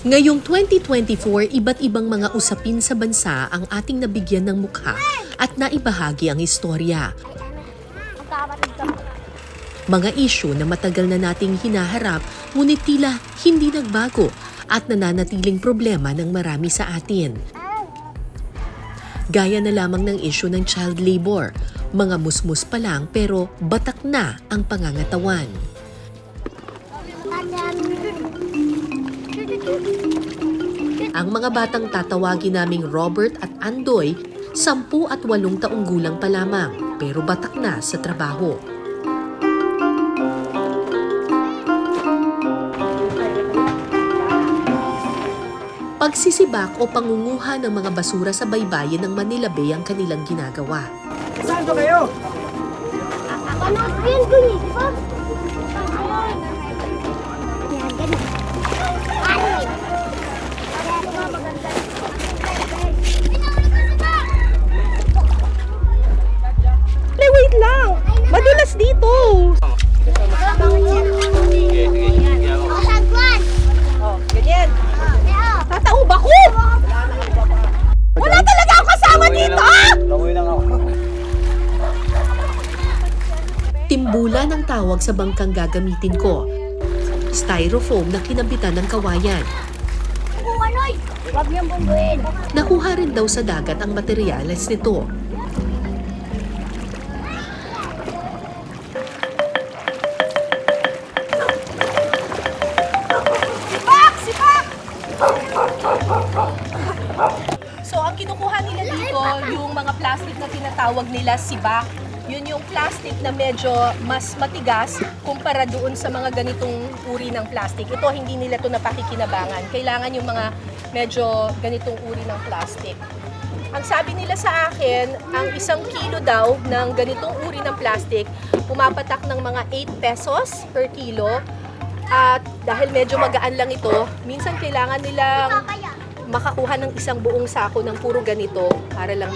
Ngayong 2024, iba't ibang mga usapin sa bansa ang ating nabigyan ng mukha at naibahagi ang istorya. Mga isyu na matagal na nating hinaharap ngunit tila hindi nagbago at nananatiling problema ng marami sa atin. Gaya na lamang ng isyu ng child labor, mga musmus pa lang pero batak na ang pangangatawan. Ang mga batang tatawagin naming Robert at Andoy, sampu at walong taong gulang pa lamang pero batak na sa trabaho. Pagsisibak o pangunguha ng mga basura sa baybayin ng Manila Bay ang kanilang ginagawa. Saan to kayo? Panood ko yun dun eh, di ba? Timbula ng tawag sa bangkang gagamitin ko. Styrofoam na kinabitan ng kawayan. Nakuha rin daw sa dagat ang materyales nito. So, ang kinukuha nila dito, yung mga plastic na tinatawag nila sibak, yung plastic na medyo mas matigas kumpara doon sa mga ganitong uri ng plastic. Ito, hindi nila to napakikinabangan. Kailangan yung mga medyo ganitong uri ng plastic. Ang sabi nila sa akin, ang isang kilo daw ng ganitong uri ng plastic, pumapatak ng mga 8 pesos per kilo. At dahil medyo magaan lang ito, minsan kailangan nilang makakuha ng isang buong sako ng puro ganito para lang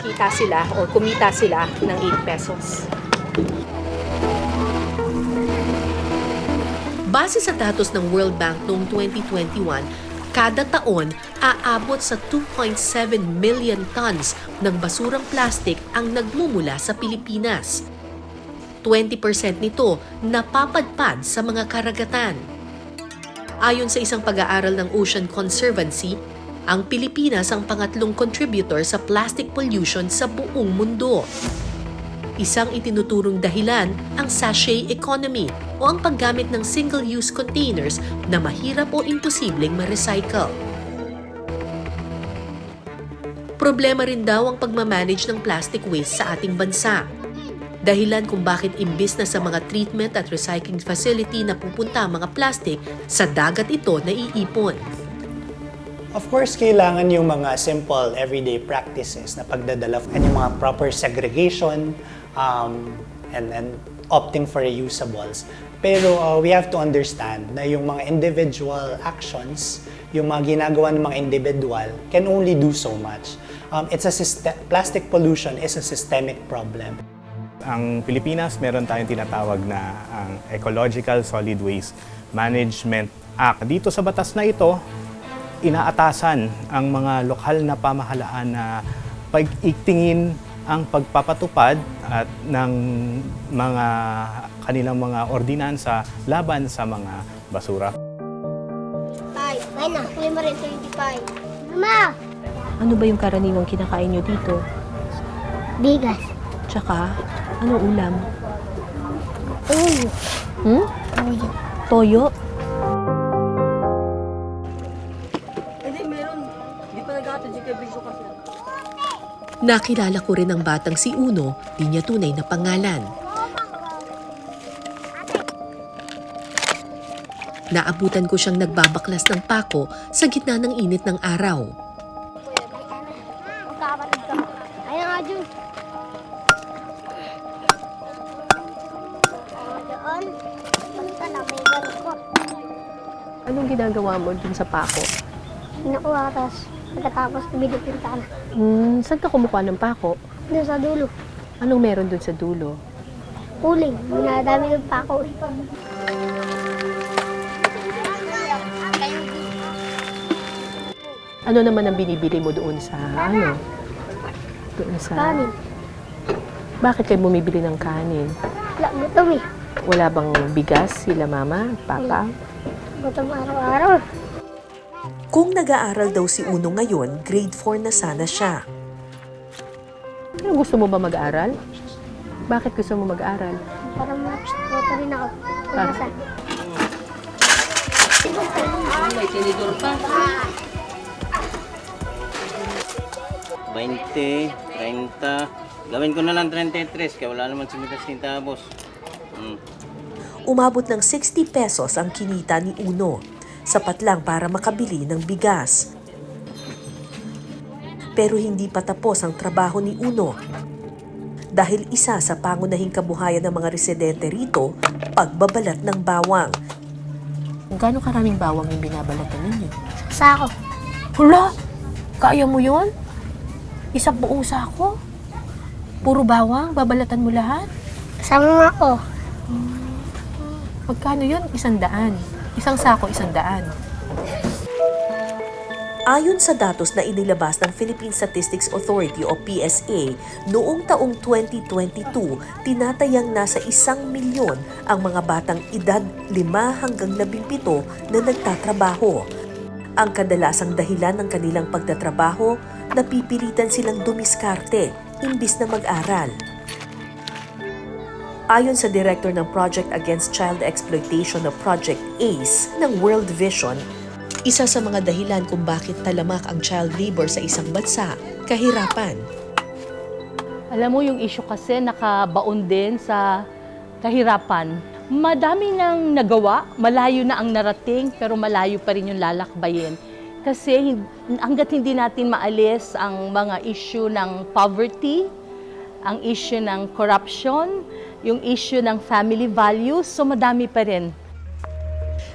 makakita sila o kumita sila ng 8 pesos. Base sa datos ng World Bank noong 2021, kada taon aabot sa 2.7 million tons ng basurang plastic ang nagmumula sa Pilipinas. 20% nito napapadpad sa mga karagatan. Ayon sa isang pag-aaral ng Ocean Conservancy, ang Pilipinas ang pangatlong contributor sa plastic pollution sa buong mundo. Isang itinuturong dahilan ang sachet economy o ang paggamit ng single-use containers na mahirap o imposibleng ma-recycle. Problema rin daw ang pagmamanage ng plastic waste sa ating bansa. Dahilan kung bakit imbis na sa mga treatment at recycling facility na pupunta ang mga plastic, sa dagat ito naiipon. Of course, kailangan yung mga simple everyday practices na pagdadala and yung mga proper segregation um, and, and opting for reusables. Pero uh, we have to understand na yung mga individual actions, yung mga ginagawa ng mga individual can only do so much. Um, it's a plastic pollution is a systemic problem. Ang Pilipinas, meron tayong tinatawag na ang Ecological Solid Waste Management Act. Dito sa batas na ito, inaatasan ang mga lokal na pamahalaan na pag-itingin ang pagpapatupad at ng mga kanilang mga ordinansa laban sa mga basura. Five. Ayun na. Huli mo rin 25. Mama! Ano ba yung karaniwang kinakain nyo dito? Bigas. Tsaka, anong ulam? Uy. Hmm? Uy. Toyo? Nakilala ko rin ang batang si Uno, di niya tunay na pangalan. Naabutan ko siyang nagbabaklas ng pako sa gitna ng init ng araw. Ayun nga, Jun. O, doon. Basta na, may ganun ko. Anong ginagawa mo dun sa pako? Nakuha ka, tapos pagkatapos binipinta na. Hmm, saan ka kumukuha ng pako? Doon sa dulo. Anong meron dun sa dulo? Uling. Minadami ng pako. eh. Ano naman ang binibili mo doon sa ano? Doon sa... Kanin. Bakit kayo bumibili ng kanin? Wala, gutom eh. Wala bang bigas sila mama, papa? Gutom araw-araw. Kung nag-aaral daw si Uno ngayon, grade 4 na sana siya. Ano, gusto mo ba mag-aral? Bakit gusto mo mag-aral? Para matuto rin ako. Ah. Pagkasa. May tinidor pa. 20, 30. Gawin ko na lang 33 kaya wala naman si Mitas centavos. Hmm. Umabot ng 60 pesos ang kinita ni Uno. Sapat lang para makabili ng bigas. Pero hindi pa tapos ang trabaho ni Uno. Dahil isa sa pangunahing kabuhayan ng mga residente rito, pagbabalat ng bawang. Gano'ng karaming bawang yung binabalatan ninyo? Sako. Hala! Kaya mo yon? Isang buong sako? Puro bawang? Babalatan mo lahat? Kasama nga ako. Magkano yun? Isang daan. Isang sako, isang daan. Ayon sa datos na inilabas ng Philippine Statistics Authority o PSA, noong taong 2022, tinatayang nasa isang milyon ang mga batang edad 5 hanggang 17 na nagtatrabaho. Ang kadalasang dahilan ng kanilang pagtatrabaho, napipilitan silang dumiskarte imbis na mag-aral. Ayon sa director ng Project Against Child Exploitation o Project ACE ng World Vision, isa sa mga dahilan kung bakit talamak ang child labor sa isang bansa, kahirapan. Alam mo, yung issue kasi nakabaon din sa kahirapan. Madami nang nagawa, malayo na ang narating, pero malayo pa rin yung lalakbayin. Kasi hanggat hindi natin maalis ang mga issue ng poverty, ang issue ng corruption, yung issue ng family values, so madami pa rin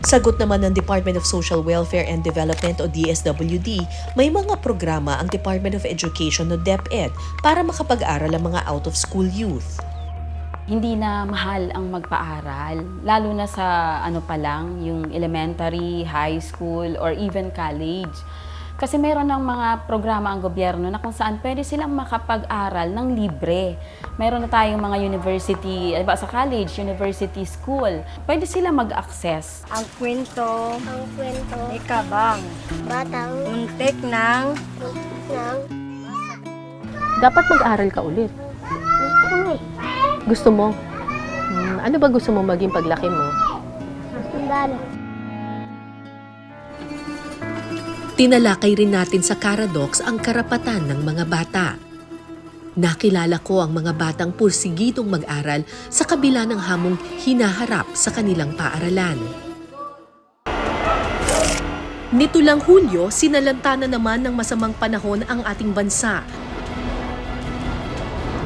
Sagot naman ng Department of Social Welfare and Development o DSWD, may mga programa ang Department of Education o DepEd para makapag-aral ang mga out-of-school youth. hindi na mahal ang magpaaral, lalo na sa ano pa lang, yung elementary, high school, or even college. Kasi meron ng mga programa ang gobyerno na kung saan pwede silang makapag-aral ng libre. Meron na tayong mga university, ba sa college, university school. Pwede sila mag-access. Ang kwento, Ang kwento. ikabang, Batang. untik ng Nang. Dapat mag-aral ka ulit. Gusto ko eh. Gusto mo? Hmm, ano ba gusto mo maging paglaki mo? Sundalo. Tinalakay rin natin sa Caradox ang karapatan ng mga bata. Nakilala ko ang mga batang pursigidong mag-aral sa kabila ng hamong hinaharap sa kanilang paaralan. Nito lang Hulyo, sinalanta na naman ng masamang panahon ang ating bansa.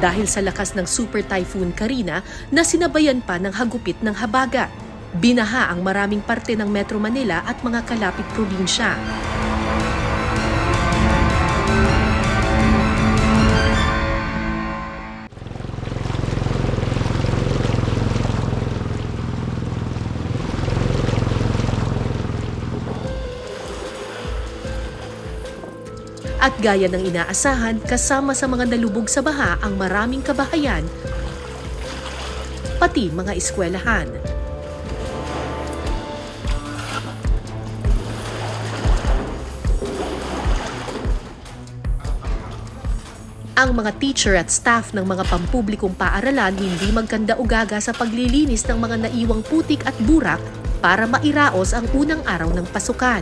Dahil sa lakas ng Super Typhoon Karina na sinabayan pa ng hagupit ng habagat. Binaha ang maraming parte ng Metro Manila at mga kalapit probinsya. At gaya ng inaasahan, kasama sa mga nalubog sa baha ang maraming kabahayan, pati mga eskwelahan. Ang mga teacher at staff ng mga pampublikong paaralan hindi magkanda ugaga sa paglilinis ng mga naiwang putik at burak para mairaos ang unang araw ng pasukan.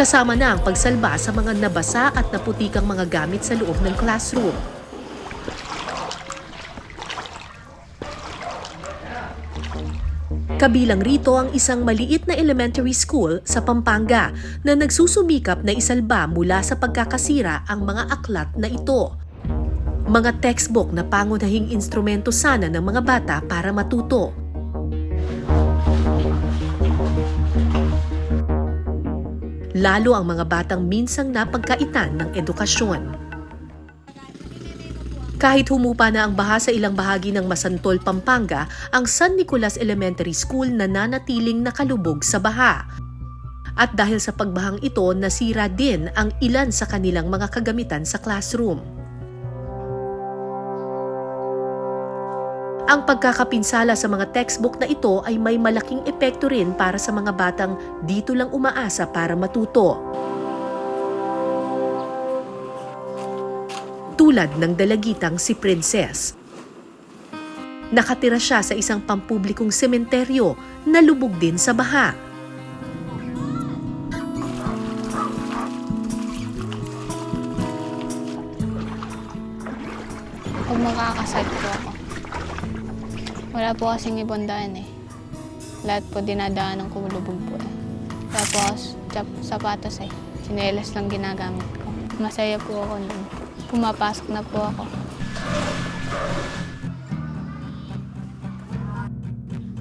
Kasama na ang pagsalba sa mga nabasa at naputikang mga gamit sa loob ng classroom. Kabilang rito ang isang maliit na elementary school sa Pampanga na nagsusumikap na isalba mula sa pagkakasira ang mga aklat na ito. Mga textbook na pangunahing instrumento sana ng mga bata para matuto. Lalo ang mga batang minsang napagkaitan ng edukasyon. Kahit humupa na ang baha sa ilang bahagi ng Masantol, Pampanga, ang San Nicolas Elementary School nananatiling nakalubog sa baha. At dahil sa pagbahang ito, nasira din ang ilan sa kanilang mga kagamitan sa classroom. Ang pagkakapinsala sa mga textbook na ito ay may malaking epekto rin para sa mga batang dito lang umaasa para matuto. Tulad ng dalagitang si Princess. Nakatira siya sa isang pampublikong sementeryo na lubog din sa baha. Wala po kasing ibang daan eh. Lahat po dinadaanan ko lubog po eh. Tapos, sapatos eh. Sinelas lang ginagamit ko. Masaya po ako nun. Pumapasok na po ako.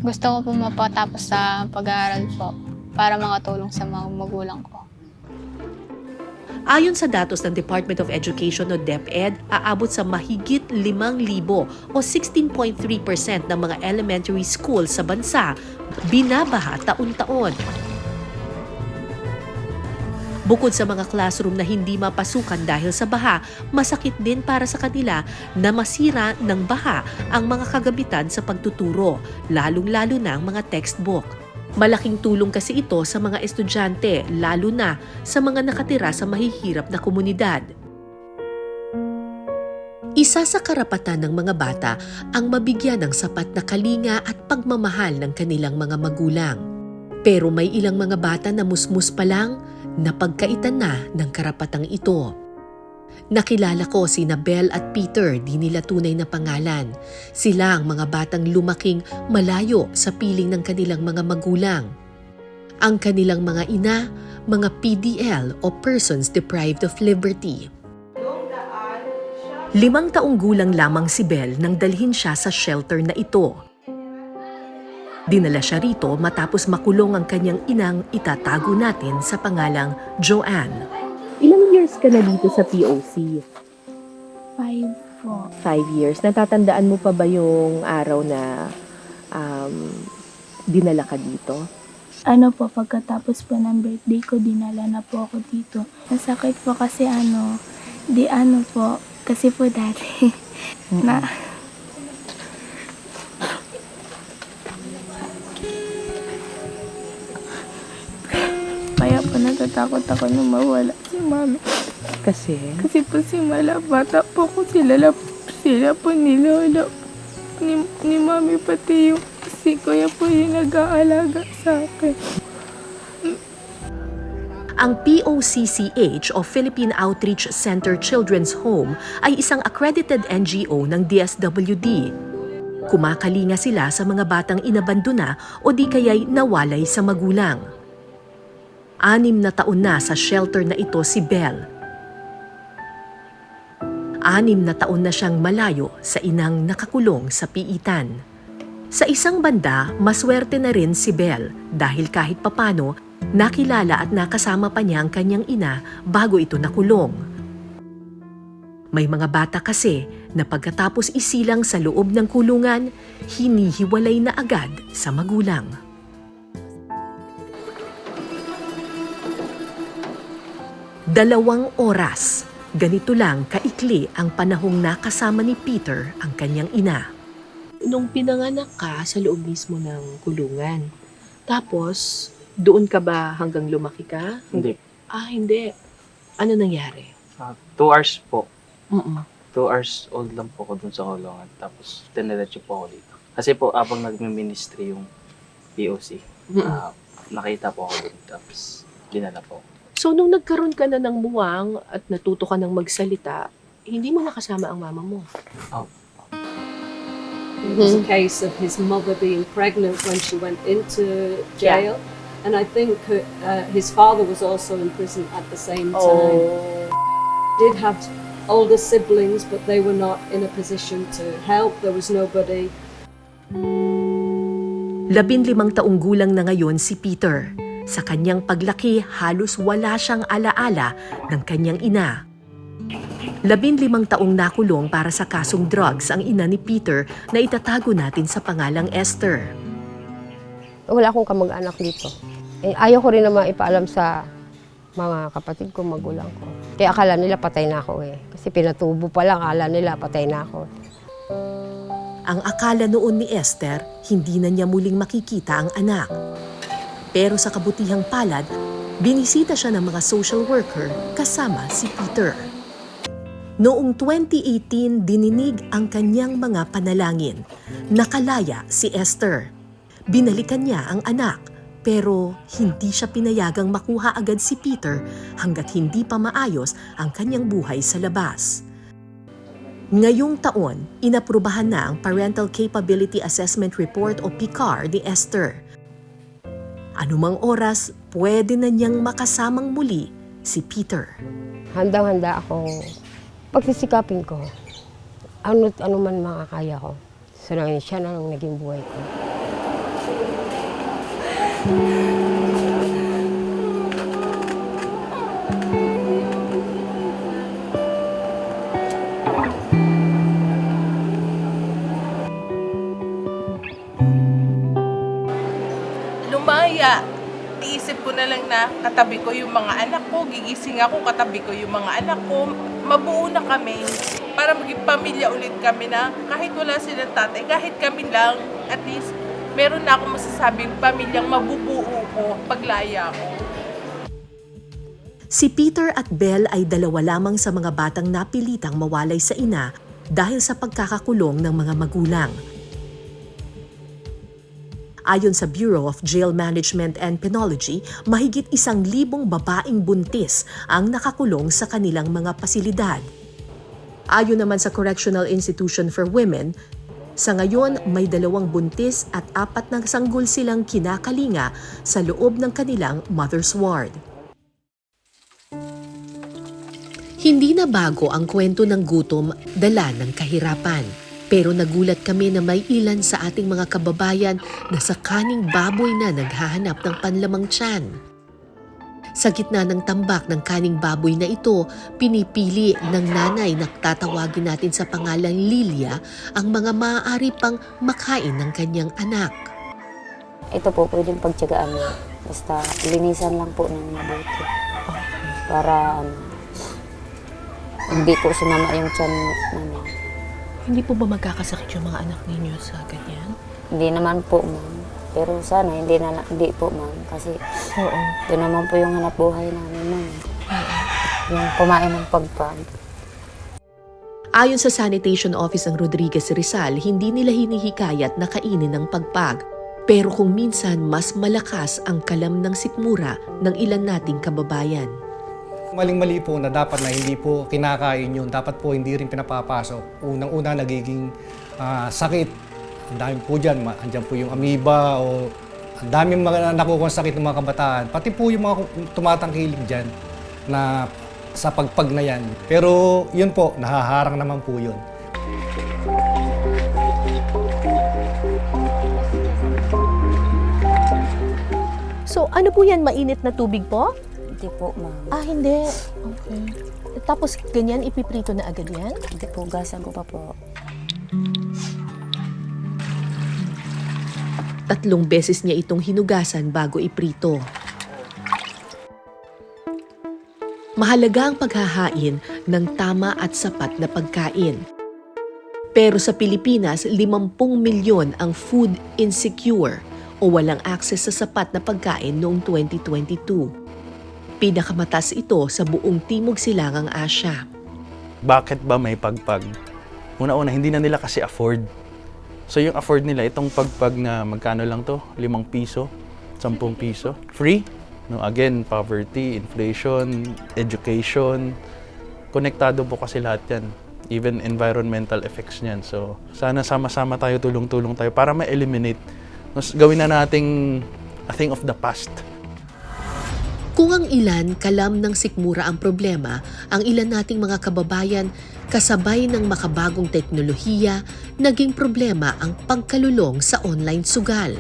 Gusto ko po mapatapos sa pag-aaral po para makatulong sa mga magulang ko. Ayon sa datos ng Department of Education o DepEd, aabot sa mahigit 5,000 o 16.3% ng mga elementary school sa bansa binabaha taon-taon. Bukod sa mga classroom na hindi mapasukan dahil sa baha, masakit din para sa kanila na masira ng baha ang mga kagamitan sa pagtuturo, lalong-lalo na ang mga textbook. Malaking tulong kasi ito sa mga estudyante, lalo na sa mga nakatira sa mahihirap na komunidad. Isa sa karapatan ng mga bata ang mabigyan ng sapat na kalinga at pagmamahal ng kanilang mga magulang. Pero may ilang mga bata na musmus pa lang na pagkaitan na ng karapatang ito. Nakilala ko si Belle at Peter, di nila tunay na pangalan. Sila ang mga batang lumaking malayo sa piling ng kanilang mga magulang. Ang kanilang mga ina, mga PDL o Persons Deprived of Liberty. Limang taong gulang lamang si Belle nang dalhin siya sa shelter na ito. Dinala siya rito matapos makulong ang kanyang inang itatago natin sa pangalang Joanne. Ilang years ka na dito sa POC? Five po. Five years. Natatandaan mo pa ba yung araw na um, dinala ka dito? Ano po, pagkatapos po ng birthday ko, dinala na po ako dito. Nasakit po kasi ano, di ano po, kasi po dati, na, natatakot ako na mawala si mami. Kasi? Kasi po si Mala, bata po ko sila, la, sila po ni Lola, ni, ni Mami pati yung si Kuya po yung nag-aalaga sa akin. Ang POCCH o Philippine Outreach Center Children's Home ay isang accredited NGO ng DSWD. Kumakalinga sila sa mga batang inabandona o di kaya'y nawalay sa magulang. Anim na taon na sa shelter na ito si Belle. Anim na taon na siyang malayo sa inang nakakulong sa piitan. Sa isang banda, maswerte na rin si Belle dahil kahit papano, nakilala at nakasama pa niya ang kanyang ina bago ito nakulong. May mga bata kasi na pagkatapos isilang sa loob ng kulungan, hinihiwalay na agad sa magulang. Dalawang oras, ganito lang kaikli ang panahong nakasama ni Peter ang kanyang ina. nung pinanganak ka sa loob mismo ng kulungan. Tapos, doon ka ba hanggang lumaki ka? Hindi. Ah, hindi. Ano nangyari? Ah, two hours po. Mm-mm. Two hours old lang po ako dun sa kulungan. Tapos, diniretso po ako dito. Kasi po, abang nagme-ministry yung POC, Mm-mm. ah, nakita po ako dun. Tapos, dinala po. So, nung nagkaroon ka na ng muwang at natuto ka ng magsalita, hindi mo nakasama ang mama mo. It was a case of his mother being pregnant when she went into jail. And I think uh, his father was also in prison at the same time. Did have older siblings, but they were not in a position to help. There was nobody. Labinlimang taong gulang na ngayon si Peter. Sa kanyang paglaki, halos wala siyang alaala ng kanyang ina. Labinlimang taong nakulong para sa kasong drugs ang ina ni Peter na itatago natin sa pangalang Esther. Wala akong kamag-anak dito. Eh, ayaw ko rin naman ipaalam sa mga kapatid ko, magulang ko. Kaya akala nila patay na ako eh. Kasi pinatubo pa lang, akala nila patay na ako. Ang akala noon ni Esther, hindi na niya muling makikita ang anak. Pero sa kabutihang palad, binisita siya ng mga social worker kasama si Peter. Noong 2018, dininig ang kanyang mga panalangin. Nakalaya si Esther. Binalikan niya ang anak, pero hindi siya pinayagang makuha agad si Peter hanggat hindi pa maayos ang kanyang buhay sa labas. Ngayong taon, inaprubahan na ang Parental Capability Assessment Report o PCAR ni Esther. Anumang oras, pwede na niyang makasamang muli si Peter. Handang-handa akong pagsisikapin ko. Ano't ano man makakaya ko. So, nang- siya na lang naging buhay ko. Lumaya. Iisip ko na lang na katabi ko yung mga anak ko, gigising ako, katabi ko yung mga anak ko. Mabuo na kami para maging pamilya ulit kami na kahit wala silang tatay, kahit kami lang, at least meron na ako masasabing pamilyang mabubuo ko paglaya ko. Si Peter at Belle ay dalawa lamang sa mga batang napilitang mawalay sa ina dahil sa pagkakakulong ng mga magulang. Ayon sa Bureau of Jail Management and Penology, mahigit isang libong babaeng buntis ang nakakulong sa kanilang mga pasilidad. Ayon naman sa Correctional Institution for Women, sa ngayon may dalawang buntis at apat na sanggol silang kinakalinga sa loob ng kanilang mother's ward. Hindi na bago ang kwento ng gutom, dala ng kahirapan. Pero nagulat kami na may ilan sa ating mga kababayan na sa kaning baboy na naghahanap ng panlamang tiyan. Sa gitna ng tambak ng kaning baboy na ito, pinipili ng nanay na tatawagin natin sa pangalang Lilia ang mga maaari pang makain ng kanyang anak. Ito po, pwedeng pagtyagaan mo. Basta linisan lang po ng mabuti. Para ano, hindi po sumama yung tiyan namin. Hindi po ba magkakasakit yung mga anak ninyo sa ganyan? Hindi naman po, ma'am. Pero sana hindi na hindi po, ma'am. Kasi Oo. doon naman po yung hanap buhay namin, ma'am. Yung kumain ng pagpag. Ayon sa Sanitation Office ng Rodriguez Rizal, hindi nila hinihikayat na kainin ng pagpag. Pero kung minsan mas malakas ang kalam ng sikmura ng ilan nating kababayan. Maling-mali po na dapat na hindi po kinakain yun. Dapat po hindi rin pinapapasok. Unang-una nagiging ah, sakit. Ang dami po dyan. Andyan po yung amoeba o ang daming mga nakukuha sakit ng mga kabataan. Pati po yung mga tumatangkilik dyan na sa pagpag na yan. Pero yun po, nahaharang naman po yun. So, ano po yan? Mainit na tubig po? Hindi po, ma'am. Ah, hindi. Okay. Tapos, ganyan, ipiprito na agad yan? Hindi po, gasan ko pa po. Tatlong beses niya itong hinugasan bago iprito. Mahalaga ang paghahain ng tama at sapat na pagkain. Pero sa Pilipinas, 50 milyon ang food insecure o walang access sa sapat na pagkain noong 2022. Pinakamatas ito sa buong Timog Silangang Asya. bakit ba may pagpag? Una-una, hindi na nila kasi afford. So yung afford nila, itong pagpag na magkano lang to? 5 piso? 10 piso? Free? No, again, poverty, inflation, education. Konektado po kasi lahat yan. Even environmental effects niyan. So sana sama-sama tayo, tulong-tulong tayo para ma-eliminate. Gawin na nating a thing of the past. Kung ang ilan kalam ng sikmura ang problema, ang ilan nating mga kababayan kasabay ng makabagong teknolohiya, naging problema ang pagkalulong sa online sugal.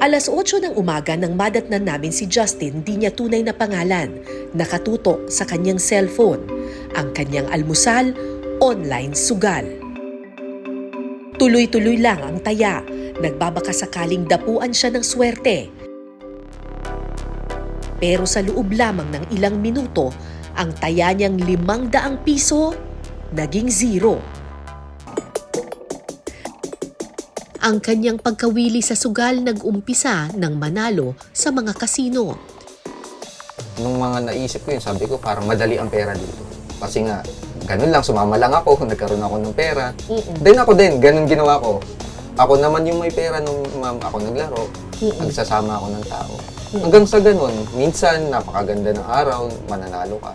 Alas 8 ng umaga nang madatnan namin si Justin, di niya tunay na pangalan, nakatutok sa kanyang cellphone. Ang kanyang almusal, online sugal. Tuloy-tuloy lang ang taya. Nagbabaka sakaling dapuan siya ng swerte. Pero sa loob lamang ng ilang minuto, ang taya niyang limang daang piso naging zero. Ang kanyang pagkawili sa sugal nag-umpisa ng manalo sa mga kasino. Nung mga naisip ko yun, sabi ko parang madali ang pera dito. Kasi nga, ganun lang, sumama lang ako, nagkaroon ako ng pera. Then ako din, ganun ginawa ko. Ako naman yung may pera nung ma'am ako naglaro. Nagsasama ako ng tao. Hanggang sa ganun, minsan napakaganda ng araw, mananalo ka.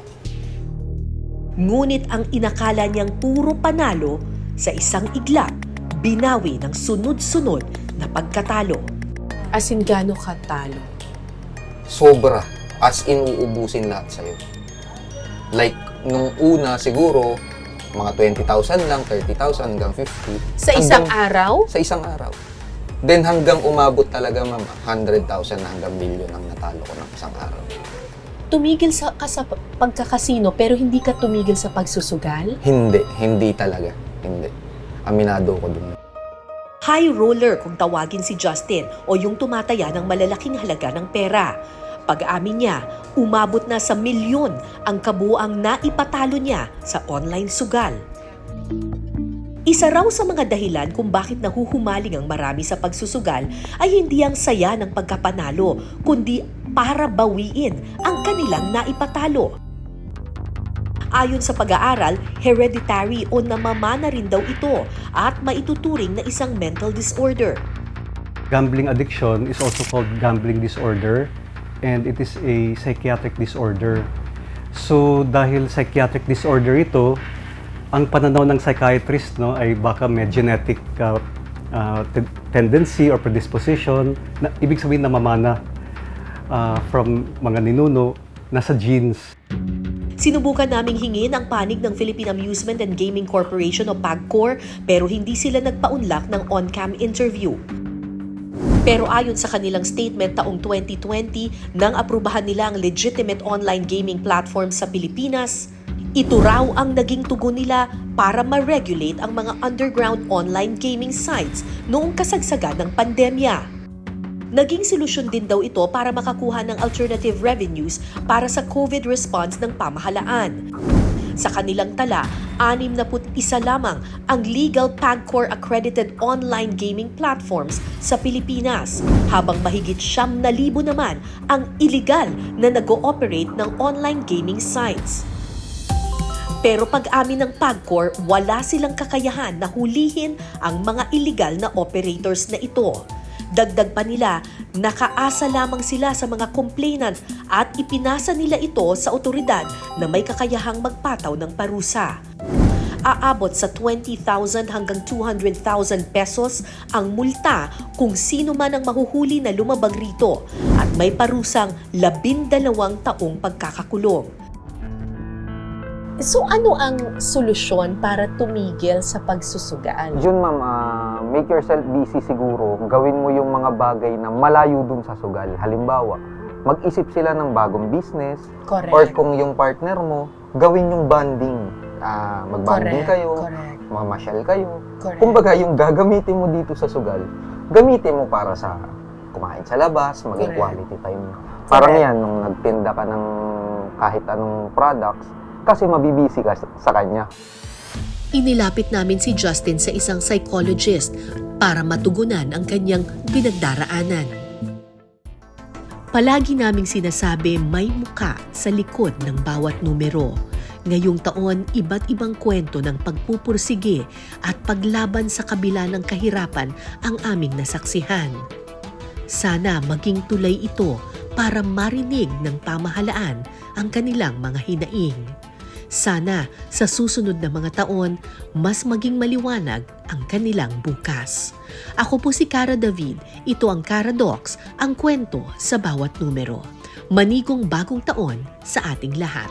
Ngunit ang inakala niyang puro panalo sa isang iglap, binawi ng sunod-sunod na pagkatalo. As in, gaano katalo? Sobra. As in, uubusin lahat sa'yo. Like, nung una siguro, mga 20,000 lang, 30,000 hanggang 50. Sa isang Hanggang- araw? Sa isang araw. Then hanggang umabot talaga, ma'am, 100,000 na hanggang million ang natalo ko ng isang araw. Tumigil sa, ka sa pagkakasino pero hindi ka tumigil sa pagsusugal? Hindi, hindi talaga. Hindi. Aminado ko dun. High roller kung tawagin si Justin o yung tumataya ng malalaking halaga ng pera. Pag-amin niya, umabot na sa milyon ang kabuang naipatalo niya sa online sugal. Isa raw sa mga dahilan kung bakit nahuhumaling ang marami sa pagsusugal ay hindi ang saya ng pagkapanalo, kundi para bawiin ang kanilang naipatalo. Ayon sa pag-aaral, hereditary o namamana rin daw ito at maituturing na isang mental disorder. Gambling addiction is also called gambling disorder and it is a psychiatric disorder. So dahil psychiatric disorder ito, ang pananaw ng psychiatrist no ay baka may genetic uh, uh, te- tendency or predisposition na ibig sabihin namamana uh, from mga ninuno nasa genes. Sinubukan naming hingin ang panig ng Philippine Amusement and Gaming Corporation o PAGCOR pero hindi sila nagpaunlak ng on-cam interview. Pero ayon sa kanilang statement taong 2020 nang aprubahan nila ang legitimate online gaming platform sa Pilipinas, ito raw ang naging tugon nila para ma-regulate ang mga underground online gaming sites noong kasagsagan ng pandemya. Naging solusyon din daw ito para makakuha ng alternative revenues para sa COVID response ng pamahalaan. Sa kanilang tala, 61 lamang ang legal PAGCOR accredited online gaming platforms sa Pilipinas, habang mahigit siyam na libo naman ang illegal na nag-ooperate ng online gaming sites. Pero pag-amin ng PAGCOR, wala silang kakayahan na hulihin ang mga illegal na operators na ito. Dagdag pa nila, nakaasa lamang sila sa mga complainant at ipinasa nila ito sa otoridad na may kakayahang magpataw ng parusa. Aabot sa 20,000 hanggang 200,000 pesos ang multa kung sino man ang mahuhuli na lumabag rito at may parusang labindalawang taong pagkakakulong. So ano ang solusyon para tumigil sa pagsusugal? Yun ma'am, make yourself busy siguro. Gawin mo yung mga bagay na malayo dun sa sugal. Halimbawa, mag-isip sila ng bagong business. Correct. Or kung yung partner mo, gawin yung bonding. Ah, mag-bonding Correct, kayo, correct. mamasyal kayo. Correct. Kumbaga, yung gagamitin mo dito sa sugal, gamitin mo para sa kumain sa labas, maging quality time. Parang Correct. yan, nung nagtinda ka ng kahit anong products, kasi mabibisi ka sa kanya. Inilapit namin si Justin sa isang psychologist para matugunan ang kanyang pinagdaraanan. Palagi naming sinasabi may muka sa likod ng bawat numero. Ngayong taon, iba't ibang kwento ng pagpupursige at paglaban sa kabila ng kahirapan ang aming nasaksihan. Sana maging tulay ito para marinig ng pamahalaan ang kanilang mga hinaing. Sana sa susunod na mga taon, mas maging maliwanag ang kanilang bukas. Ako po si Cara David. Ito ang Cara Docs, ang kwento sa bawat numero. Manigong bagong taon sa ating lahat.